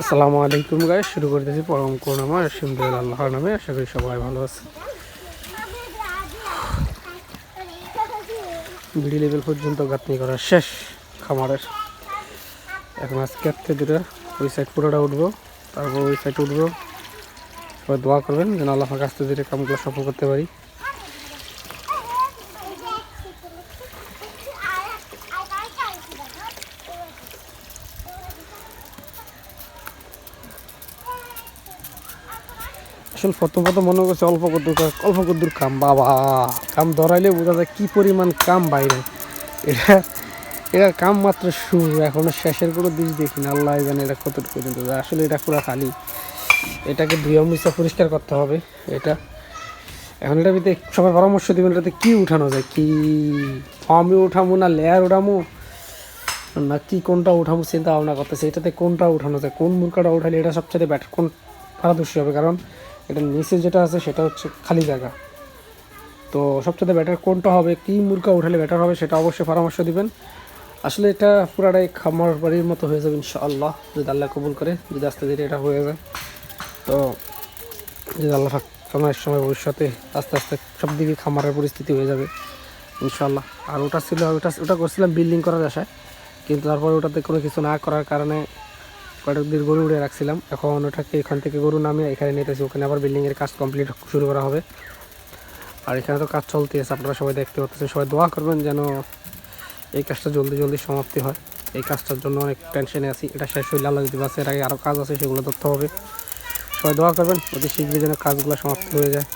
আসসালামু আলাইকুম গাই শুরু করতেছি পরম করুণামা সিমদুল আল্লাহর নামে। আশা করি সবাই ভালো আছে বিডি লেভেল পর্যন্ত গাঁথনি করা শেষ খামারের। এখন আজকে থেকে দুটো, ওই সাইড পুরোটা উঠবো, তারপর ওই সাইড উঠবো। সবাই দোয়া করবেন যেন আল্লাহ আস্তে ধীরে কামগুলো সফল করতে পারি। আসলে প্রথম প্রথম মনে করছে অল্প কদ্দুর অল্প কদ্দুর কাম বাবা। কাম ধরাইলে বোঝা যায় কী পরিমাণ কাম বাইরে। এটা এটার কাম মাত্র শুরু, এখনও শেষের কোনো দিক দেখি না। আল্লাহ জানে এটা কতটুকু পর্যন্ত। আসলে এটা পুরো খালি। এটাকে ধুয়ে মুছা পরিষ্কার করতে হবে। এটা, এখন এটা ভিতরে সবাই পরামর্শ দেবেন, এটাতে কী উঠানো যায়? কি ফর্মে উঠামো না লেয়ার উঠামো? না কি কোনটা উঠামো চিন্তা ভাবনা করতেছে? এটাতে কোনটা উঠানো যায়? কোন মুরকাটা উঠালে এটা সবচেয়ে ব্যাটার কোন পারদর্শী হবে? কারণ এটা নিচে যেটা আছে সেটা হচ্ছে খালি জায়গা। তো সবচেয়ে ব্যাটার কোনটা হবে, কি মুরগা উঠালে ব্যাটার হবে সেটা অবশ্যই পরামর্শ দিবেন। আসলে এটা পুরাটাই খামার বাড়ির মতো হয়ে যাবে ইনশাআল্লাহ, যদি আল্লাহ কবুল করে, যদি আস্তে ধীরে এটা হয়ে যায়। তো যদি আল্লাহ সময়ের সময় ভবিষ্যতে আস্তে আস্তে সব দিকে খামারের পরিস্থিতি হয়ে যাবে ইনশাল্লাহ আর ওটা ছিল, ওটা ওটা করছিলাম বিল্ডিং করার আশায়, কিন্তু তারপরে ওটাতে কোনো কিছু না করার কারণে কয়েক দিন গরু উড়ে রাখছিলাম। এখন ওটাকে এখান থেকে গরু নামিয়ে এখানে নিতেছি ওখানে আবার বিল্ডিংয়ের কাজ কমপ্লিট শুরু করা হবে। আর এখানে তো কাজ চলতে আছে আপনারা সবাই দেখতে পাচ্ছেন। সবাই দোয়া করবেন যেন এই কাজটা জলদি জলদি সমাপ্তি হয়। এই কাজটার জন্য অনেক টেনশনে আছি। এটা শেষ হইলে আল্লাহ যদি বাসে এর আগে আরও কাজ আছে, সেগুলো ধরতে হবে। সবাই দোয়া করবেন, অতি শীঘ্রই যেন কাজগুলো সমাপ্ত হয়ে যায়।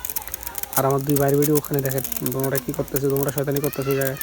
আর আমার দুই বাইরে বেরিয়ে ওখানে দেখেন, তোমরা কী করতেছে? তোমরা শয়তানি করতেছে জায়গায়।